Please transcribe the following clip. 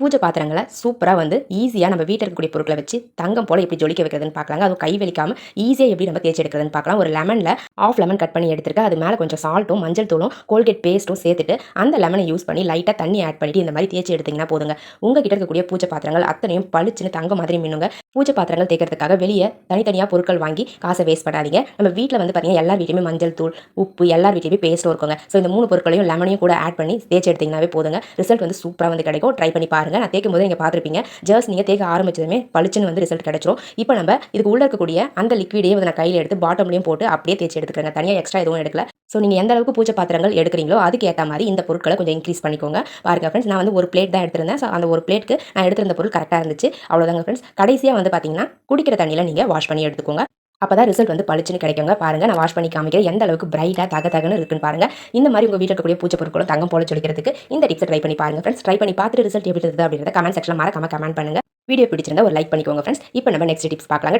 பூஜை பாத்திரங்களை சூப்பராக வந்து ஈஸியாக நம்ம வீட்டில் இருக்கக்கூடிய பொருட்களை வச்சு தங்கம் போல் எப்படி ஜொலிக்க வைக்கிறதுன்னு பார்க்கலாங்க. அதுவும் கை வலிக்காமல் ஈஸியாக எப்படி நம்ம தேய்ச்சி எடுக்கிறதுன்னு பார்க்கலாம். ஒரு லெமனில் ஆஃப் லெமன் கட் பண்ணி எடுத்துருக்கேன். அது மேலே கொஞ்சம் சால்ட்டும் மஞ்சள் தூளும் கோல்கேட் பேஸ்ட்டும் சேர்த்துட்டு அந்த லெமனை யூஸ் பண்ணி லைட்டாக தண்ணி ஆட் பண்ணிட்டு இந்த மாதிரி தேய்ச்சி எடுத்தீங்கன்னா போதுங்க. உங்ககிட்ட இருக்கக்கூடிய பூஜை பாத்திரங்கள் அத்தனையும் பளிச்சுன்னு தங்க மாதிரி மின்னுங்க. பூஜை பாத்திரங்கள் தேய்க்கிறதுக்காக வெளியே தனித்தனியாக பொருட்கள் வாங்கி காசை வேஸ்ட் பண்ணாதீங்க. நம்ம வீட்டில் வந்து பார்த்தீங்கன்னா எல்லார் வீட்லையுமே மஞ்சள் தூள் உப்பு எல்லார் வீட்லையுமே பேஸ்ட்டும் இருக்குங்க. ஸோ இந்த மூணு பொருட்களையும் லெமனையும் கூட ஆட் பண்ணி தேய்ச்சி எடுத்தீங்கன்னாவே போதுங்க. ரிசல்ட் வந்து சூப்பராக வந்து கிடைக்கும். ட்ரை பண்ணி பாருங்கள் நான் தேய்க்கும் போது நீங்கள் பார்த்துருப்பீங்க. ஜஸ்ட் நீங்கள் தேய்க்க ஆரம்பிச்சதுமே பளிச்சுன்னு வந்து ரிசல்ட் கிடச்சிரும். இப்போ நம்ம இதுக்கு உள்ள இருக்கக்கூடிய அந்த லிக்விடையே வந்து நான் கையில் எடுத்து பாட்டம்லையும் போட்டு அப்படியே தேய்ச்சி எடுத்துக்கிறேங்க. தனியாக எக்ஸ்ட்ரா எதுவும் எடுக்கல. ஸோ நீங்கள் எந்த அளவுக்கு பூஜை பாத்திரங்கள் எடுக்கிறீங்களோ அதுக்கு ஏற்ற மாதிரி இந்த பொருட்களை கொஞ்சம் இன்க்ரீஸ் பண்ணிக்கோங்க. பாருங்க ஃப்ரெண்ட்ஸ் நான் வந்து ஒரு பிளேட் தான் எடுத்திருந்தேன். ஸோ அந்த ஒரு பிளேட்க்கு நான் எடுத்திருந்த பொருள் கரெக்டாக இருந்துச்சு. அவ்வளோதாங்க ஃப்ரெண்ட்ஸ் கடைசியாக வந்து பார்த்தீங்கன்னா குடிக்கிற தண்ணியில் நீங்கள் வாஷ் பண்ணி எடுத்துக்கோங்க. அப்போ தான் ரிசல்ட் வந்து பளிச்சுன்னு கிடைக்குங்க. பாருங்க நான் வாஷ் பண்ணி காமிக்கிறேன். எந்த அளவுக்கு பிரைட்டாக தக தகன்னு இருக்குன்னு பாருங்க. இந்த மாதிரி உங்கள் வீட்டில் இருக்கக்கூடிய பூஜை பொருட்களும் தங்கம் போல சொல்லிக்கிறதுக்கு இந்த டிப்ஸை ட்ரை பண்ணி பாருங்கள் ஃப்ரெண்ட்ஸ் ட்ரை பண்ணி பார்த்துட்டு ரிசல்ட் எப்படி இருக்குது அப்படின்றத கமெண்ட் செக்ஷன் மறக்காம கமெண்ட் பண்ணுங்க. வீடியோ பிடிச்சிருந்தா ஒரு லைக் பண்ணிக்கோங்க ஃப்ரெண்ட்ஸ் இப்போ நம்ம நெக்ஸ்ட் டிப்ஸ் பார்க்கலாங்க.